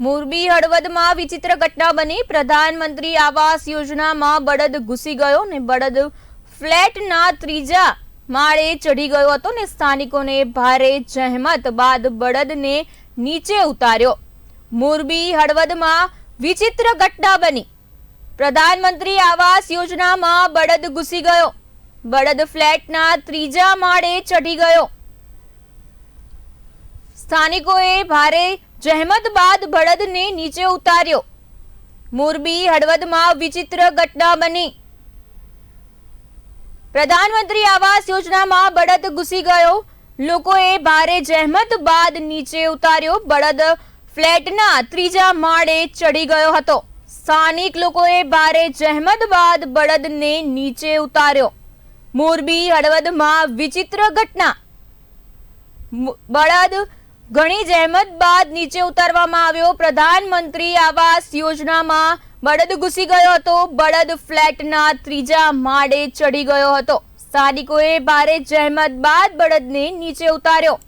મોરબી હળવદમાં વિચિત્ર ઘટના બની. પ્રધાનમંત્રી આવાસ યોજનામાં બળદ ઘૂસી ગયો ને બળદ ફ્લેટના ત્રીજા માળે ચઢી ગયો હતો ને સ્થાનિકોને ભારે જહેમત બાદ બળદને નીચે ઉતાર્યો. મોરબી હળવદમાં વિચિત્ર ઘટના બની. પ્રધાનમંત્રી આવાસ યોજનામાં બળદ ઘૂસી ગયો. બળદ ફ્લેટના ત્રીજા માળે ચઢી ગયો. સ્થાનિકોએ ભારે જહેમત બાદ બળદને નીચે ઉતાર્યો. મોરબી હળવદમાં વિચિત્ર ઘટના બની. પ્રધાનમંત્રી આવાસ યોજનામાં બળદ ઘૂસી ગયો. લોકોએ ભારે જહેમત બાદ નીચે ઉતાર્યો. બળદ ફ્લેટના ત્રીજા માળે ચડી ગયો હતો. સ્થાનિક લોકોએ ભારે જહેમત બાદ બળદને નીચે ઉતાર્યો. મોરબી હળવદમાં વિચિત્ર ઘટના. બળદ ઘણી જહેમત બાદ નીચે ઉતારવામાં આવ્યો. પ્રધાનમંત્રી આવાસ યોજનામાં બળદ ઘૂસી ગયો હતો. બળદ ફ્લેટના ત્રીજા માળે ચડી ગયો હતો. સ્થાનિકોએ ભારે જહેમત બાદ બળદને નીચે ઉતાર્યો.